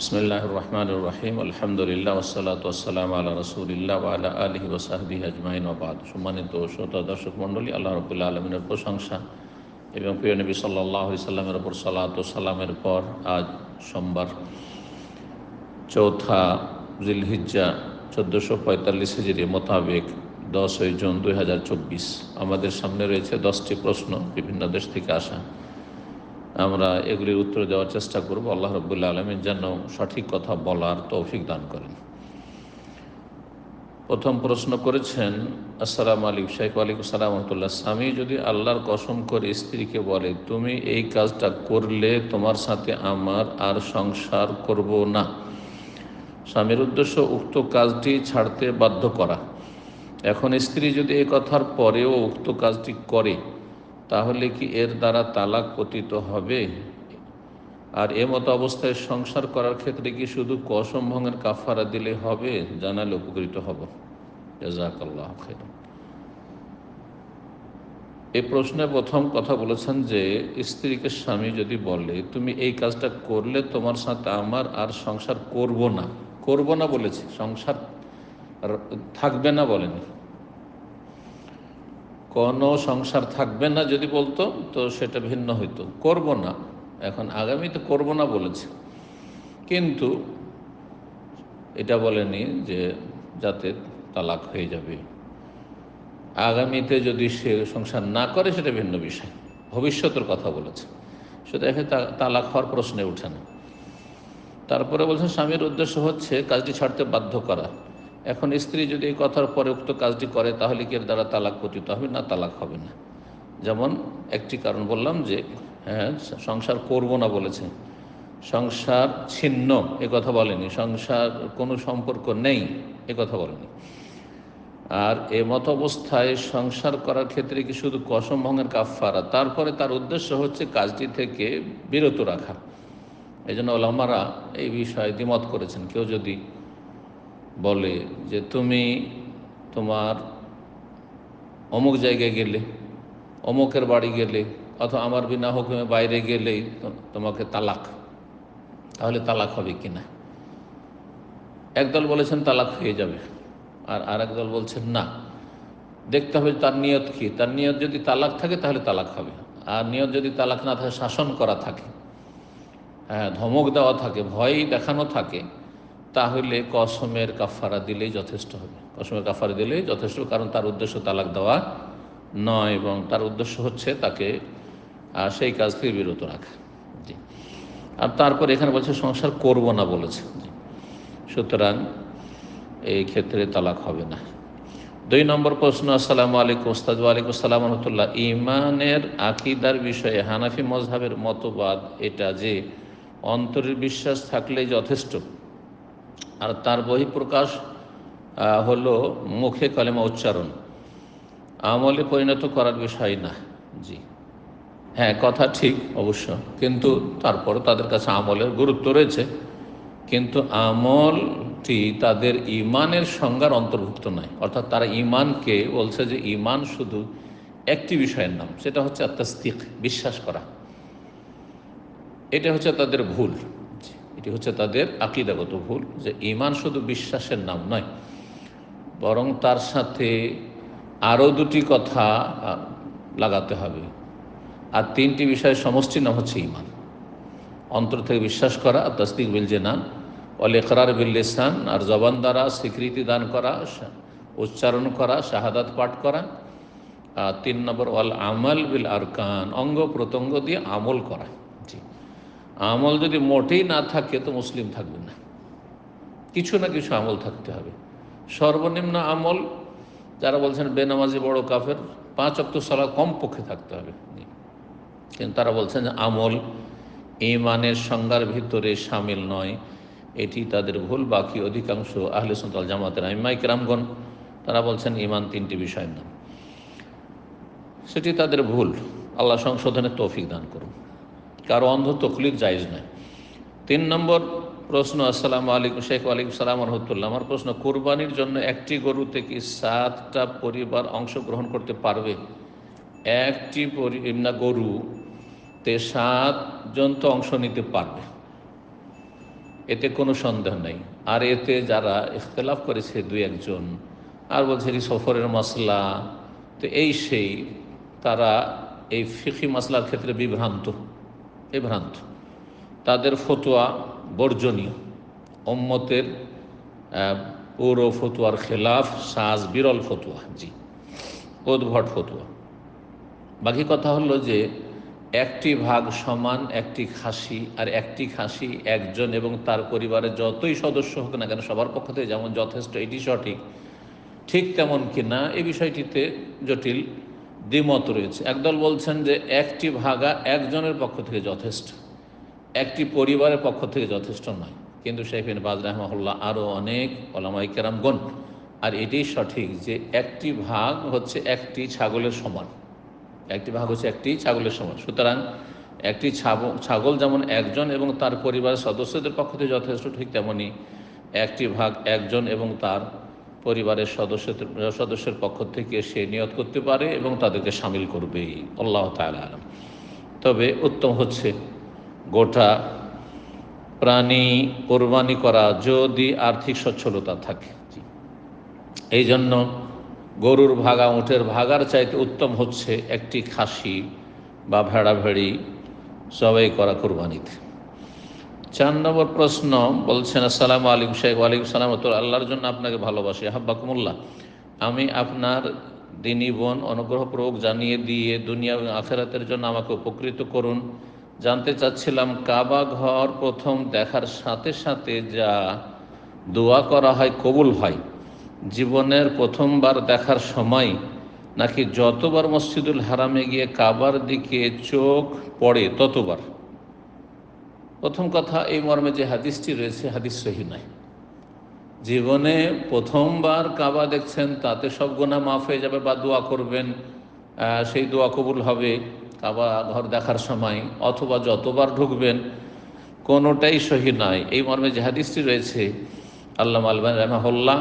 রহমান রহিম আলহামদুলিল্লাহ সম্মানিত শ্রোতা দর্শক মণ্ডলী আল্লাহ রবুল্লা আলমিনের প্রশংসা এবং প্রিয় নবী সাল্লাহ সাল্লামের ওপর পর আজ সোমবার চৌথা জিলহিজ্জা চোদ্দোশো পঁয়তাল্লিশ হিজড়ি মোতাবেক দশই জুন দুই হাজার চব্বিশ। আমাদের সামনে রয়েছে দশটি প্রশ্ন, বিভিন্ন দেশ থেকে আসা। আমরা এগুলির উত্তর দেওয়ার চেষ্টা করব। আল্লাহ রবুল্লা আলমের যেন সঠিক কথা বলার তৌফিক দান করেন। প্রথম প্রশ্ন করেছেন, আসসালাম আলিক শাইখ আলিকুম সালাম রহমতুল্লাহ। স্বামী যদি আল্লাহর কসম করে স্ত্রীকে বলে, তুমি এই কাজটা করলে তোমার সাথে আমার আর সংসার করব না। স্বামীর উদ্দেশ্য, উক্ত কাজটি ছাড়তে বাধ্য করা। এখন স্ত্রী যদি এই কথার পরেও উক্ত কাজটি করে তাহলে কি এর দ্বারা তালাক পতিত হবে? আর এ মতো অবস্থায় সংসার করার ক্ষেত্রে কি শুধু কসম ভঙ্গের কাফারা দিলে হবে? জানালে উপকৃত হব। জাজাকাল্লাহ এই প্রশ্নে প্রথম কথা বলেছেন যে, স্ত্রীকে স্বামী যদি বলে, তুমি এই কাজটা করলে তোমার সাথে আমার আর সংসার করব না। করব না বলেছে, সংসার থাকবে না বলেনি। কোনো সংসার থাকবে না যদি বলতো, তো সেটা ভিন্ন হইতো। করব না। এখন আগামী তো করব না বলেছে। কিন্তু এটা বলেনি যে যাতে তালাক হয়ে যাবে। আগামীতে যদি সে সংসার না করে, সেটা ভিন্ন বিষয়। ভবিষ্যতের কথা বলেছে। সেটা এখানে তালাক হওয়ার প্রশ্নে উঠে না। তারপরে বলছেন স্বামীর উদ্দেশ্য হচ্ছে কাজটি ছাড়তে বাধ্য করা। এখন স্ত্রী যদি এই কথার পরে উক্ত কাজটি করে, তাহলে কি এর দ্বারা তালাক পতিত হবে? না, তালাক হবে না। যেমন একটি কারণ বললাম যে হ্যাঁ সংসার করব না বলেছে। সংসার ছিন্ন, এ কথা বলেনি। সংসার কোনো সম্পর্ক নেই, এ কথা বলেনি। আর এ মত অবস্থায় সংসার করার ক্ষেত্রে কি শুধু কসম ভঙ্গের কাফারা তারপরে তার উদ্দেশ্য হচ্ছে কাজটি থেকে বিরত রাখা। এই জন্য ওলামারা এই বিষয়ে দ্বিমত করেছেন। কেউ যদি বলে যে তুমি তোমার অমুক জায়গায় গেলে, অমুকের বাড়ি গেলে, অথবা আমার বিনা হুকুমে বাইরে গেলেই তোমাকে তালাক। তাহলে তালাক হবে কি না? একদল বলেছেন তালাক হয়ে যাবে, আর আরেক দল বলছেন না। দেখতে হবে তার নিয়ত কি। তার নিয়ত যদি তালাক থাকে, তাহলে তালাক হবে। আর নিয়ত যদি তালাক না থাকে, শাসন করা থাকে। হ্যাঁ ধমক দেওয়া থাকে, ভয় দেখানো থাকে তাহলে কসমের কাফারা দিলেই যথেষ্ট হবে। কসমের কাফারা দিলেই যথেষ্ট, কারণ তার উদ্দেশ্য তালাক দেওয়া নয় এবং তার উদ্দেশ্য হচ্ছে তাকে সেই কাজ থেকে বিরত রাখা। জি। আর তারপর এখানে বলছে, সংসার করব না বলেছে। সুতরাং এই ক্ষেত্রে তালাক হবে না। দুই নম্বর প্রশ্ন, আসসালামু আলাইকুম ওস্তাদ আলাইকুম আসসালাম রহমতুল্লাহ। ইমানের আকিদার বিষয়ে হানাফি মজহাবের মতবাদ এটা যে, অন্তরের বিশ্বাস থাকলেই যথেষ্ট। আর তার বহিঃপ্রকাশ হলো মুখে কলেমা উচ্চারণ। আমলে পরিণত করার বিষয় না, জি। হ্যাঁ কথা ঠিক অবশ্য, কিন্তু তারপর তাদের কাছে আমলের গুরুত্ব রয়েছে। কিন্তু আমলটি তাদের ইমানের সংজ্ঞার অন্তর্ভুক্ত নয়। অর্থাৎ তারা ইমানকে বলছে যে ইমান শুধু একটি বিষয়ের নাম, সেটা হচ্ছে আত্মাস্তিক, বিশ্বাস করা। এটা হচ্ছে তাদের ভুল। এটি হচ্ছে তাদের আকিদাগত ভুল যে ইমান শুধু বিশ্বাসের নাম নয়, বরং তার সাথে আরও দুটি কথা লাগাতে হবে। আর তিনটি বিষয়ের সমষ্টি নাম হচ্ছে ইমান অন্তর থেকে বিশ্বাস করা, আর তস্তিক বিল যে নাম অল একরার বিল্লিসান আর জবান দ্বারা স্বীকৃতি দান করা উচ্চারণ করা, শাহাদাত পাঠ করা। আর তিন নম্বর অল আমল বিল আরকান, অঙ্গ প্রত্যঙ্গ দিয়ে আমল করা। আমল যদি মোটেই না থাকে তো মুসলিম থাকবে না। কিছু না কিছু আমল থাকতে হবে। সর্বনিম্ন আমল, যারা বলছেন বেনামাজি বড় কাফের, পাঁচ অক্ত সলা কম পক্ষে থাকতে হবে। কিন্তু তারা বলছেন যে আমল ইমানের সংজ্ঞার ভিতরে সামিল নয়। এটি তাদের ভুল, বাকি অধিকাংশ আহলে সন্তাল জামাতের আইমাই কেরামগণ, তারা বলছেন ইমান তিনটি বিষয়ের নাম। সেটি তাদের ভুল। আল্লাহ সংশোধনের তৌফিক দান করুন। কারও অন্ধ তকলিক জায়জ নয়। তিন নম্বর প্রশ্ন, আসসালাম আলাইকুম শেখ, ওয়ালাইকুম সালাম রহমতুল্লাহ। আমার প্রশ্ন, কোরবানির জন্য একটি গরুতে কি সাতটা পরিবার অংশগ্রহণ করতে পারবে? একটি না গরুতে সাতজন তো অংশ নিতে পারবে। এতে কোনো সন্দেহ নেই। আর এতে যারা ইখতলাফ করেছে দুই একজন, আর বলছে কি সফরের মশলা তো এই সেই, তারা এই ফিকি মশলার ক্ষেত্রে বিভ্রান্ত। ভ্রান্ত। তাদের ফতোয়া বর্জনীয়। ওম্মতের আহ, পুরো ফতুয়ার খেলাফ সাজ বিরল ফতুয়া জি উদ্ভট ফতুয়া। বাকি কথা হলো যে একটি ভাগ সমান একটি খাসি আর একটি খাসি একজন এবং তার পরিবারের যতই সদস্য হোক না কেন সবার পক্ষ থেকে যেমন যথেষ্ট এটি সঠিক ঠিক তেমন কি না এই বিষয়টিতে জটিল দ্বিমত রয়েছে। একদল বলছেন যে একটি ভাগা একজনের পক্ষ থেকে যথেষ্ট, একটি পরিবারের পক্ষ থেকে যথেষ্ট নয়। কিন্তু শেখিন বাজ রহমাহুল্লাহ আরও অনেক ওলামাই কেরামগণ। আর এটাই সঠিক যে একটি ভাগ হচ্ছে একটি ছাগলের সমান। একটি ভাগ হচ্ছে একটি ছাগলের সমান। সুতরাং একটি ছাগল যেমন একজন এবং তার পরিবারের সদস্যদের পক্ষ থেকে যথেষ্ট, ঠিক তেমনই একটি ভাগ একজন এবং তার পরিবারের সদস্য, সদস্যের পক্ষ থেকে সে নিয়ত করতে পারে এবং তাদেরকে সামিল করবে আল্লাহ তাআলা আলম। তবে উত্তম হচ্ছে গোটা প্রাণী কোরবানি করা যদি আর্থিক সচ্ছলতা থাকে। এই জন্য গরুর ভাগা, উঁটের ভাগার চাইতে উত্তম হচ্ছে একটি খাসি বা ভেড়া ভেড়ি সবাই করা কোরবানিতে। চার নম্বর প্রশ্ন বলছেন, আসসালাম আলাইকুম শেখ, ওয়ালাইকুম সালাম। তো আল্লাহর জন্য আপনাকে ভালোবাসি। হাব্বাকুমুল্লাহ আমি আপনার দিনী বোন অনুগ্রহ অনুগ্রহপূর্বক জানিয়ে দিয়ে দুনিয়া এবং আখেরাতের জন্য আমাকে উপকৃত করুন। জানতে চাচ্ছিলাম, কাবা ঘর প্রথম দেখার সাথে সাথে যা দোয়া করা হয়, কবুল হয়? জীবনের প্রথমবার দেখার সময় নাকি যতবার মসজিদুল হারামে গিয়ে কাবার দিকে চোখ পড়ে ততবার? প্রথম কথা এই মর্মে যে হাদিসটি রয়েছে, হাদিস সহি নয়। জীবনে প্রথমবার কাবা দেখছেন, তাতে সব গোনা মাফ হয়ে যাবে বা দোয়া করবেন সেই দোয়া কবুল হবে কাবা ঘর দেখার সময়, অথবা যতবার ঢুকবেন, কোনোটাই সহি নয়। এই মর্মে যে হাদিসটি রয়েছে আল্লাহ আলবান রহমাহুল্লাহ,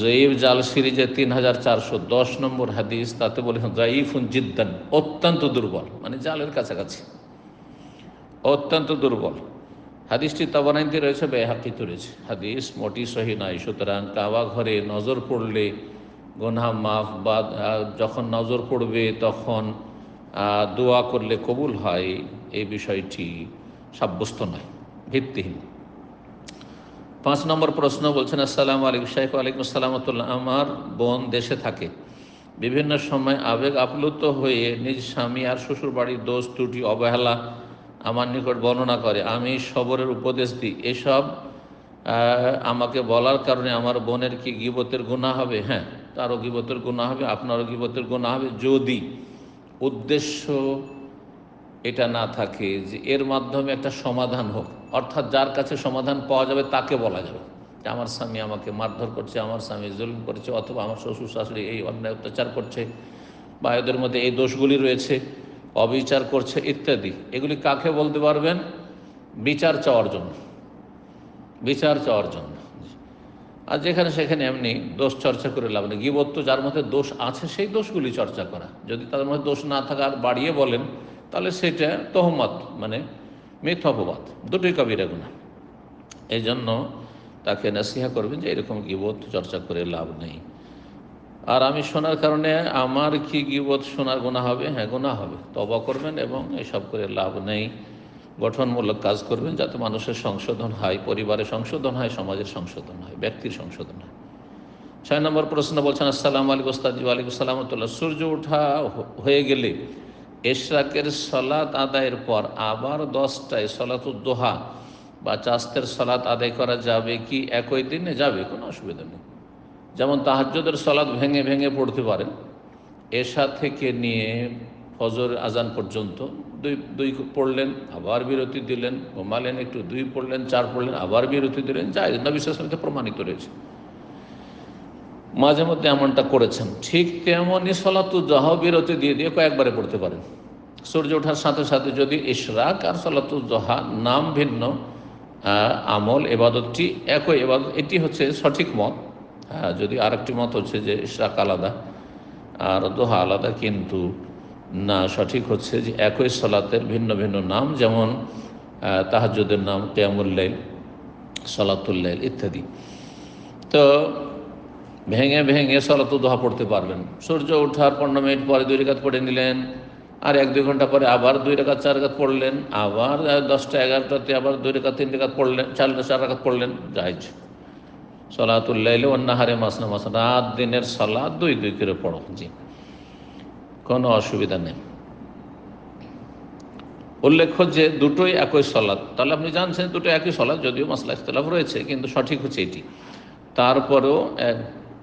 জয়ীব জাল সিরিজের তিন হাজার চারশো দশ নম্বর হাদিস, তাতে বলেছেন জয়ীফুন জিদ্দান অত্যন্ত দুর্বল মানে জালের কাছাকাছি। অত্যন্ত দুর্বল। হাদিসটি তবানাইতে রয়েছে, বেহাকিত রয়েছে। হাদিস মোটি সহি নয়। সুতরাং কাবা ঘরে নজর পড়লে গোনা মাফ বা যখন নজর পড়বে তখন দোয়া করলে কবুল হয়। এই বিষয়টি সাব্যস্ত নয়, ভিত্তিহীন। পাঁচ নম্বর প্রশ্ন বলছেন, আসসালাম আলাইকুম শাহ আলাইকুম আসসালামতুল্লাহ আমার বোন দেশে থাকে। বিভিন্ন সময় আবেগ আপ্লুত হয়ে নিজ স্বামী আর শ্বশুর বাড়ির দোষ ত্রুটি, অবহেলা আমার নিকট বর্ণনা করে, আমি সবরের উপদেশ দিই। এসব আমাকে বলার কারণে আমার বোনের কি গিবতের গুণা হবে? হ্যাঁ তারও গিবতের গুণা হবে, আপনারও গিবতের গুণা হবে। যদি উদ্দেশ্য এটা না থাকে যে এর মাধ্যমে একটা সমাধান হোক, অর্থাৎ যার কাছে সমাধান পাওয়া যাবে তাকে বলা যাবে। যে আমার স্বামী আমাকে মারধর করছে, আমার স্বামী জুলুম করছে, অথবা আমার শ্বশুর শাশুড়ি এই অন্যায় অত্যাচার করছে বা এদের মধ্যে এই দোষগুলি রয়েছে। অবিচার করছে ইত্যাদি। এগুলি কাকে বলতে পারবেন? বিচার চাওয়ার জন্য। বিচার চাওয়ার জন্য। আর যেখানে সেখানে এমনি দোষ চর্চা করে লাভ নেই। গিবত তো যার মধ্যে দোষ আছে, সেই দোষগুলি চর্চা করা। যদি তাদের মধ্যে দোষ না থাকা আর বাড়িয়ে বলেন, তাহলে সেটা তহমত মানে মিথ অপবাদ। দুটোই কবিরা গুণা এই জন্য তাকে নাসিহা করবেন যে এরকম গিবত চর্চা করে লাভ নেই। আর আমি শোনার কারণে আমার কি গিবত শোনার গোনা হবে? হ্যাঁ গোনা হবে। তবা করবেন এবং এসব করে লাভ নেই। গঠনমূলক কাজ করবেন যাতে মানুষের সংশোধন হয়, পরিবারের সংশোধন হয়, সমাজের সংশোধন হয়, ব্যক্তির সংশোধন হয়। ছয় নম্বর প্রশ্ন বলছেন, আসসালাম আলিক ওস্তাদি আলিক সালামতুল্লাহ সূর্য ওঠা হয়ে গেলে এশরাকের সলাত আদায়ের পর আবার দশটায় সলাত সলাতুদ্দোহা বা চাস্তের সলাত আদায় করা যাবে কি? একই দিনে যাবে? কোনো অসুবিধা নেই। যেমন তাহাজ্জুদের সলাদ ভেঙে ভেঙে পড়তে পারেন এশা থেকে নিয়ে ফজর আজান পর্যন্ত দুই দুই পড়লেন, আবার বিরতি দিলেন, ঘুমালেন, একটু দুই পড়লেন, চার পড়লেন, আবার বিরতি দিলেন, যাই নবিশ্বাসমিতে প্রমাণিত রয়েছে। মাঝে মধ্যে এমনটা করেছেন। ঠিক তেমনই সলাতু জহ বিরতি দিয়ে দিয়ে কয়েকবারে পড়তে পারেন। সূর্য ওঠার সাথে সাথে যদি ইশরাক আর সলাতু জহা নাম ভিন্ন আমল, এবাদতটি একই, এবাদত এটি হচ্ছে সঠিক মত। হ্যাঁ যদি আরেকটি মত হচ্ছে যে ইশরাক আলাদা আর দোহা আলাদা কিন্তু না সঠিক হচ্ছে যে একই সলাতের ভিন্ন ভিন্ন নাম যেমন আহ, তাহাজ্জুদের নাম কেয়ামুল্লাইল সলাতুল্লাইল ইত্যাদি। তো ভেঙে ভেঙে সলাতু দোহা পড়তে পারবেন। সূর্য ওঠার পনেরো মিনিট পরে দুই রেখাত পড়ে নিলেন আর এক দুই ঘণ্টা পরে আবার দুই রেখাত চার রেখাত পড়লেন আবার দশটা এগারোটাতে আবার দুই রেখাত তিন রেখাত পড়লেন চার চার রেখাত পড়লেন জায়জ সলাতুল্লাইলে অন্যাহারে মাসনা মাস রাত দিনের সলাদ দুই দুই করে পড়ো, জি। কোনো অসুবিধা নেই। উল্লেখ্য যে দুটোই একই সলাদ তাহলে আপনি জানছেন দুটো একই সলাদ যদিও মাসলা ইখতলাফ রয়েছে, কিন্তু সঠিক হচ্ছে এটি। তারপরেও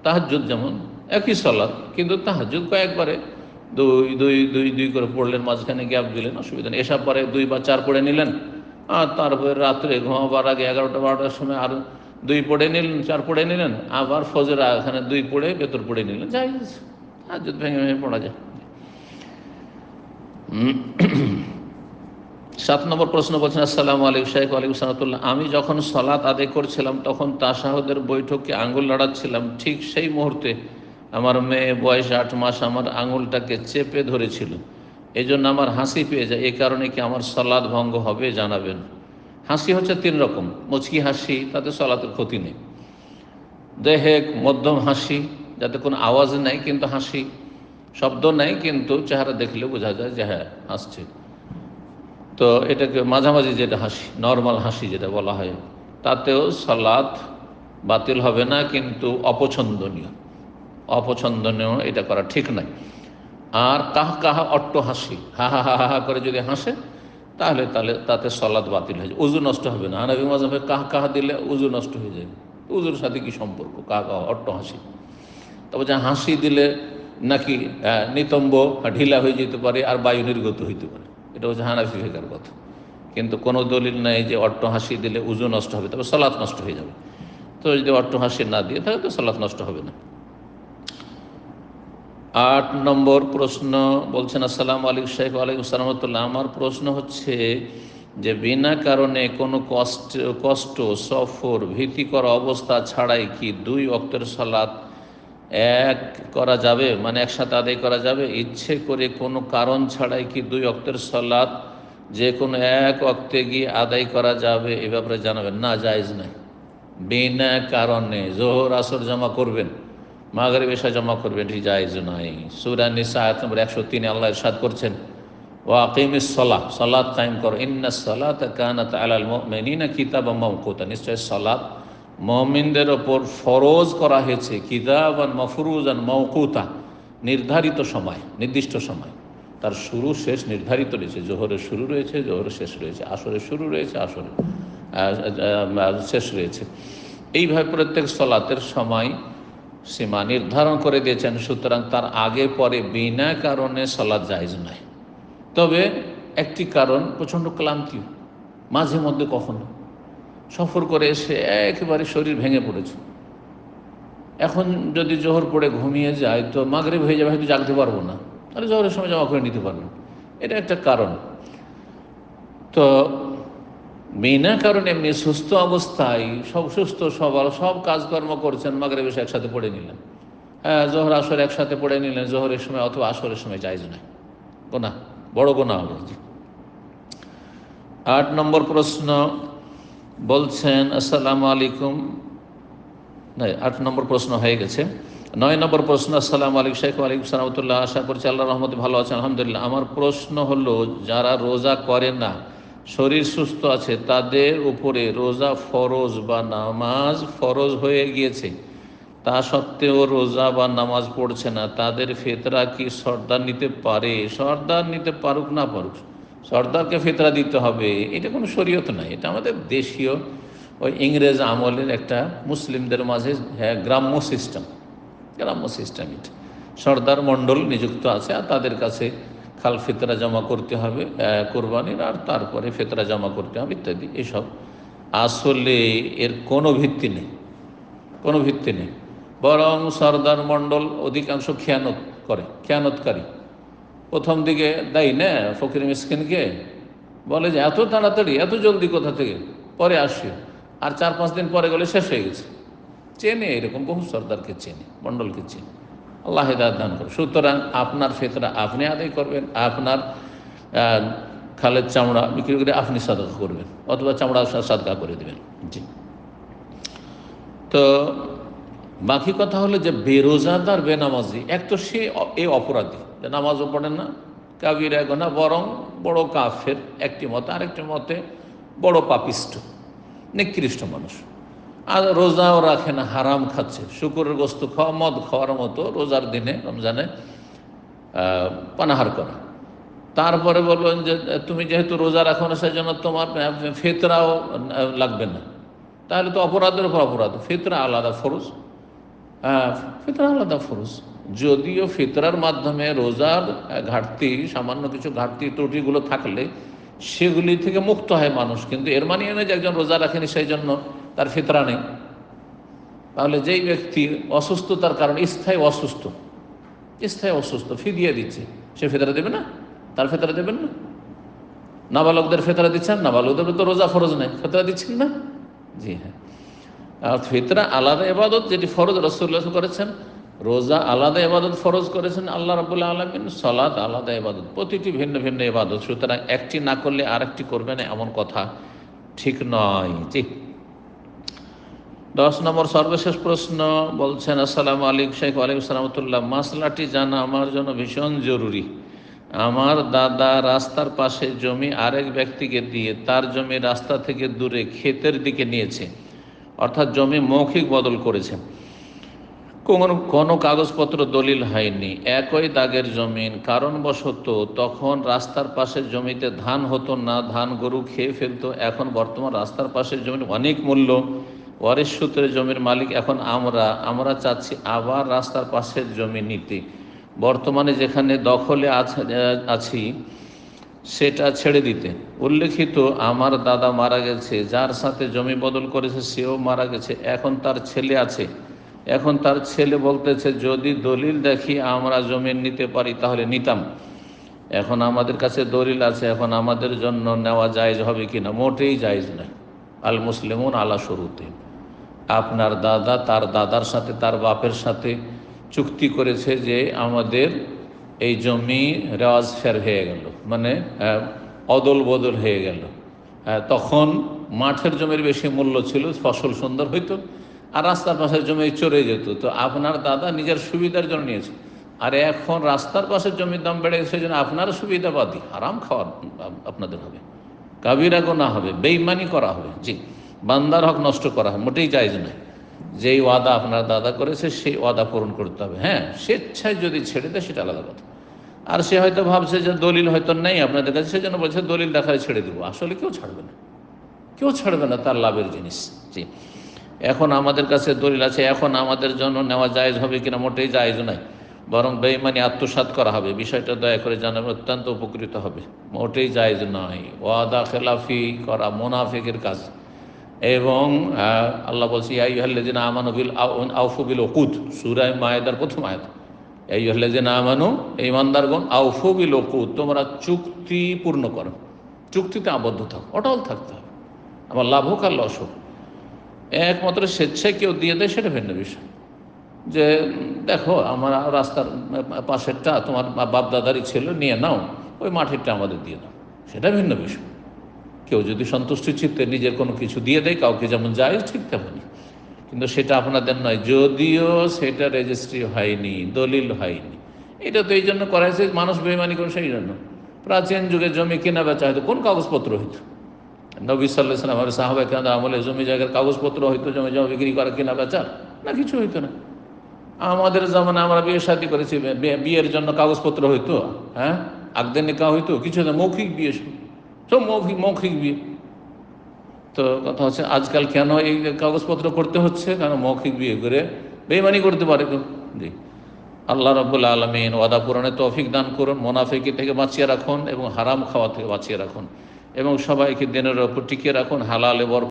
তাহাজুদ যেমন একই সলাদ কিন্তু তাহাজুদ কয়েকবারে দুই দুই দুই দুই করে পড়লেন, মাঝখানে গ্যাপ দিলেন, অসুবিধা নেই। এসব পরে দুই বা চার পড়ে নিলেন, আর তারপরে রাত্রে ঘুমাবার আগে এগারোটা, বারোটার সময় আর দুই পড়ে নিলেন, চার পড়ে নিলেন, আবার ফজর এখানে দুই পড়ে ভেতর পড়ে নিলেন, যাই তাহাজুদ ভেঙে ভেঙে পড়া যায়। সাত নম্বর প্রশ্ন বলছেন, আসসালামু আলাইকুম শাহেখ আলাইকুম সালাতুল্লাহ আমি যখন সলাৎ আদায় করছিলাম, তখন তাসাহদের বৈঠকে আঙ্গুল নাড়াচ্ছিলাম। ঠিক সেই মুহূর্তে আমার মেয়ে বয়স আট মাস আমার আঙুলটাকে চেপে ধরেছিল। এই জন্য আমার হাসি পেয়ে যায়। এ কারণে কি আমার সলাদ ভঙ্গ হবে জানাবেন? হাসি হচ্ছে তিন রকম, মুচকি হাসি, তাতে সলাতের ক্ষতি নেই। দেহেক মধ্যম হাসি, যাতে কোনো আওয়াজ নেই কিন্তু হাসি, শব্দ নেই কিন্তু চেহারা দেখলে বোঝা যায় যে হ্যাঁ হাসছে। তো এটাকে মাঝামাঝি যেটা হাসি নর্মাল হাসি যেটা বলা হয়, তাতেও সালাত বাতিল হবে না কিন্তু অপছন্দনীয়। অপছন্দনীয় এটা করা ঠিক নাই। আর কাহা কাহা অট্ট হাসি হা হা হা হা করে যদি হাসে তাহলে তাহলে তাতে সলাদ বাতিল হয়ে যায়। উজু নষ্ট হবে না। হানাবি মাঝাবে কাহা কাহা দিলে উজু নষ্ট হয়ে যায়। উজুর সাথে কি সম্পর্ক? কাহা কাহা, অট্ট হাসি। তবে যা হাসি দিলে নাকি নিতম্ব ঢিলা হয়ে যেতে পারে আর বায়ু নির্গত হইতে পারে। এটা হচ্ছে হানাফি ফেকার কথা। কিন্তু কোনো দলিল নাই যে অট্ট হাসি দিলে উজু নষ্ট হবে, তবে সলাৎ নষ্ট হয়ে যাবে। তো যদি অট্ট হাসি না দিয়ে, তাহলে তো সলাৎ নষ্ট হবে না। আট নম্বর প্রশ্ন বলছেন, আসসালামু আলাইকুম শেখ আলাইকুম সালামতুল্লাহ আমার প্রশ্ন হচ্ছে যে, বিনা কারণে কোনো কষ্ট কষ্ট, সফর, ভীতিকর অবস্থা ছাড়াই কি দুই অক্তের সালাত এক করা যাবে? মানে একসাথে আদায় করা যাবে? ইচ্ছে করে কোনো কারণ ছাড়াই কি দুই অক্তের সালাত যে কোনো এক অক্তে গিয়ে আদায় করা যাবে? এ ব্যাপারে জানাবেন। না, জায়েজ নাই। বিনা কারণে জোহর আসর জমা করবেন। মাগরে বেশা জমা করবেন এটি জায়েজ নাই। সুরা নিসা আয়াত নম্বর একশো তিনে আল্লাহ ইরশাদ করছেন ও আকিমিস সলাহ সলাদ কায়েম করো। ইন্না সলাত কানাত আলাল মুমিনিনা কিতাবাম মাওকুতা নিশ্চয় সলাত মমিনদের ওপর ফরজ করা হয়েছে কিতাবান মফরুজান মৌকুতা নির্ধারিত সময় নির্দিষ্ট সময়। তার শুরু শেষ নির্ধারিত রয়েছে। জোহরের শুরু রয়েছে জোহরের শেষ রয়েছে আসরের শুরু রয়েছে আহ, শেষ রয়েছে। এইভাবে প্রত্যেক সলাতের সময় সীমা নির্ধারণ করে দিয়েছেন, সুতরাং তার আগে পরে বিনা কারণে সলাদ জায়জ নয়। তবে একটি কারণ প্রচণ্ড ক্লান্তি, মাঝে মধ্যে কখনো। সফর করে এসে একেবারে শরীর ভেঙে পড়েছে। এখন যদি জোহর পড়ে ঘুমিয়ে যায়, তো মাগরেব হয়ে যাবে, হয়তো জাগতে পারব না। তাহলে জোহরের সময় জমা করে নিতে পারবেন এটা একটা কারণ। তো বিনা কারণে এমনি সুস্থ অবস্থায়, সব সুস্থ সবল সব কাজকর্ম করছেন মাগরে বেশি একসাথে পড়ে নিলেন। হ্যাঁ জোহর, আসর একসাথে পড়ে নিলেন, জোহরের সময় অথবা আসরের সময় যাইজ নয় গোনা, বড় গোনা হবে। আট নম্বর প্রশ্ন বলছেন, আসসালামু আলাইকুম। না আট নম্বর প্রশ্ন হয়ে গেছে। নয় নম্বর প্রশ্ন, আসসালামু আলিক শেখ আলাইকুম সালামতুল্লাহ আশা করছি আল্লাহ রহমতে ভালো আছেন, আলহামদুলিল্লাহ। আমার প্রশ্ন হলো, যারা রোজা করে না শরীর সুস্থ আছে, তাদের উপরে রোজা ফরজ বা নামাজ ফরজ হয়ে গিয়েছে। তা সত্ত্বেও রোজা বা নামাজ পড়ছে না। তাদের ফেতরা কি সর্দার নিতে পারে? সর্দার নিতে পারুক না পারুক, সর্দারকে ফেতরা দিতে হবে, এটা কোনো শরীয়ত নাই। এটা আমাদের দেশীয় ওই ইংরেজ আমলের একটা মুসলিমদের মাঝে হ্যাঁ গ্রাম্য সিস্টেম গ্রাম্য সিস্টেম এটা। সর্দার মণ্ডল নিযুক্ত আছে আর তাদের কাছে খাল ফেতরা জমা করতে হবে কোরবানির, আর তারপরে ফেতরা জমা করতে হবে ইত্যাদি, এসব। আসলে এর কোনো ভিত্তি নেই, কোনো ভিত্তি নেই। বরং সর্দার মণ্ডল অধিকাংশ খেয়ানত করে, খেয়ানতকারী। প্রথম দিকে দেয়, না ফকির মিসকিনকে, বলে যে, এত তাড়াতাড়ি, এত জলদি কোথা থেকে? পরে আসি, আর চার পাঁচ দিন পরে গেলে শেষ হয়ে গেছে। চেনে, এরকম বহু সর্দারকে চেনে, মণ্ডলকে চেনে। আল্লাহ হেদায়ত দান করে সুতরাং আপনার ফেতরা আপনি আদায় করবেন, আপনার খালের চামড়া বিক্রি করে আপনি সাদকা করবেন, অথবা চামড়া সাদকা করে দেবেন। জি। তো বাকি কথা হলো যে বেরোজাদার, বেনামাজি, এক তো সে এই অপরাধী। যে নামাজও পড়ে না কাবির না বরং বড় কাফের, একটি মতে, আরেকটি মতে, বড় পাপিষ্ট, নিকৃষ্ট মানুষ। আর রোজাও রাখে না হারাম খাচ্ছে। শুকুরের গোস্ত খাওয়া মদ খাওয়ার মতো রোজার দিনে রমজানে পানাহার করা। তারপরে বলবেন যে তুমি যেহেতু রোজা রাখো না সেই জন্য তোমার ফেতরাও লাগবে না। তাহলে তো অপরাধের উপর অপরাধ। ফিতরা আলাদা ফরজ। হ্যাঁ, ফিতরা আলাদা ফরজ। যদিও ফিতরার মাধ্যমে রোজার ঘাটতি সামান্য কিছু ঘাটতি ত্রুটিগুলো থাকলে সেগুলি থেকে মুক্ত হয় মানুষ। কিন্তু এর মানে নয় যে একজন রোজা রাখেনি সেই জন্য তার ফিতরা নেই। তাহলে যেই ব্যক্তি অসুস্থতার কারণে, স্থায়ী অসুস্থ স্থায়ী অসুস্থ ফিদিয়ে দিচ্ছে, সে ফেতরা দেবে না? তার ফেতরা দেবেন না? নাবালকদের ফেতরা দিচ্ছেন? নাবালকদের তো রোজা ফরজ নেই। ফেতরা দিচ্ছেন না? জি হ্যাঁ। আর ফিতরা আলাদা এবাদত যেটি ফরজ রসুল্লাহ করেছেন, রোজা আলাদা এবাদত ফরজ করেছেন আল্লাহ রবুল্লা আলমিন সলাদ আলাদা এবাদত প্রতিটি ভিন্ন ভিন্ন এবাদত সুতরাং একটি না করলে আরেকটি করবে না, এমন কথা ঠিক নয়। জি। দশ নম্বর সর্বশেষ প্রশ্ন বলছেন, আসসালামু আলাইকুম শেখ ওয়ালাইকুম সালামতুল্লাহ মাসলাটি জানা আমার জন্য ভীষণ জরুরি। আমার দাদা রাস্তার পাশে জমি আরেক ব্যক্তিকে দিয়ে তার জমি রাস্তা থেকে দূরে ক্ষেতের দিকে নিয়েছে, অর্থাৎ জমি মৌখিক বদল করেছে। কোনো কোনো কাগজপত্র দলিল হয়নি। একই দাগের জমিন। কারণবশত তখন রাস্তার পাশের জমিতে ধান হতো না, ধান গরু খেয়ে ফেলতো। এখন বর্তমান রাস্তার পাশের জমির অনেক মূল্য ওয়ারিশ সূত্রে জমির মালিক, এখন আমরা আমরা চাচ্ছি আবার রাস্তার পাশের জমি নিতে। বর্তমানে যেখানে দখলে আছে- সেটা ছেড়ে দিতে। উল্লেখিত, আমার দাদা মারা গেছে, যার সাথে জমি বদল করেছে, সেও মারা গেছে, এখন তার ছেলে আছে। এখন তার ছেলে বলতেছে, যদি দলিল দেখি আমরা জমি নিতে পারি, তাহলে নিতাম। এখন আমাদের কাছে দলিল আছে, এখন আমাদের জন্য নেওয়া জায়জ হবে কি না মোটেই জায়জ নয়। আল মুসলিমুন আলা শুরুতে। আপনার দাদা তার দাদার সাথে, তার বাপের সাথে চুক্তি করেছে যে আমাদের এই জমি রেওয়াজ ফের হয়ে গেল মানে অদল বদল হয়ে গেল। তখন মাঠের জমির বেশি মূল্য ছিল, ফসল সুন্দর হইতো, আর রাস্তার পাশের জমি চড়ে যেত। তো আপনার দাদা নিজের সুবিধার জন্য নিয়েছে, আর এখন রাস্তার পাশের জমির দাম বেড়ে গেছে জন্য আপনার সুবিধাবাদী। আরাম খাওয়ার আপনাদের হবে। কাবিরা গোনা হবে, বেইমানি করা হবে, জি। বান্দার হক নষ্ট করা হয়, মোটেই জায়জ নয়। যেই ওয়াদা আপনার দাদা করেছে, সেই ওয়াদা পূরণ করতে হবে। হ্যাঁ স্বেচ্ছায় যদি ছেড়ে দেয়, সেটা আলাদা কথা। আর সে হয়তো ভাবছে যে দলিল হয়তো নেই আপনাদের কাছে, সেজন্য বলছে, দলিল দেখায় ছেড়ে দেবো। আসলে কেউ ছাড়বে না। কেউ ছাড়বে না তার লাভের জিনিস। জি। এখন আমাদের কাছে দলিল আছে, এখন আমাদের জন্য নেওয়া জায়েজ হবে কিনা মোটেই জায়েজ নয়। বরং বেইমানি আত্মসাৎ করা হবে। বিষয়টা দয়া করে জানাবে অত্যন্ত উপকৃত হবে। মোটেই জায়েজ নয়। ওয়াদা খেলাফি করা মোনাফিকের কাজ। এবং আল্লাহ বলছি আইহাল্লেদিন আমানু বিল আউ- আউফু বিল ওকুদ সুরায় মায়েদার প্রথম আয়াত। আইহাল্লেদিন আমানু ইমানদারগণ আউফু বিল ওকুদ তোমরা চুক্তি পূর্ণ করো। চুক্তিতে আবদ্ধ থাকো, অটল থাকতে হবে। আমার লাভ হোক আর লস হোক। একমাত্র স্বেচ্ছায় কেউ দিয়ে দেয়, সেটা ভিন্ন বিষয়। যে, দেখো, আমার রাস্তার পাশেরটা তোমার বাপ দাদারই ছিল, নিয়ে নাও, ওই মাঠেরটা আমাদের দিয়ে দাও। সেটা ভিন্ন বিষয়। কেউ যদি সন্তুষ্টি চিত্তে নিজের কোনো কিছু দিয়ে দেয়, কাউকে যেমন যায়, ঠিক তেমনই কিন্তু সেটা আপনাদের নয়, যদিও সেটা রেজিস্ট্রি হয়নি, দলিল হয়নি। এটা তো এই জন্য করা হয়েছে, মানুষ বেমানি করে সেই জন্য। প্রাচীন যুগে জমি কেনা বেচা হয়তো, কোন কাগজপত্র হইতো? নবী সাল্লাহ সাল্লাম আর সাহাবা কেন আমলে জমি জায়গার কাগজপত্র হইতো, জমি জমা বিক্রি করা, কেনা বেচা? না, কিছু হইতো না। আমাদের যেমন আমরা বিয়ে শাদি করেছি বিয়ের জন্য কাগজপত্র হইতো হ্যাঁ? আগদের নিকা হইতো, কিছু না মৌখিক বিয়ে সব। সব মৌখিক মৌখিক বিয়ে তো কথা হচ্ছে আজকাল কেন এই কাগজপত্র করতে হচ্ছে? কেন মৌখিক বিয়ে করে বেইমানি করতে পারে জি। আল্লাহ রব্বুল আলমিন ওয়াদা পূরণে তৌফিক দান করুন, মোনাফিকি থেকে বাঁচিয়ে রাখুন এবং হারাম খাওয়া থেকে বাঁচিয়ে রাখুন এবং সবাইকে দিনের ওপর টিকিয়ে রাখুন, হালালে বর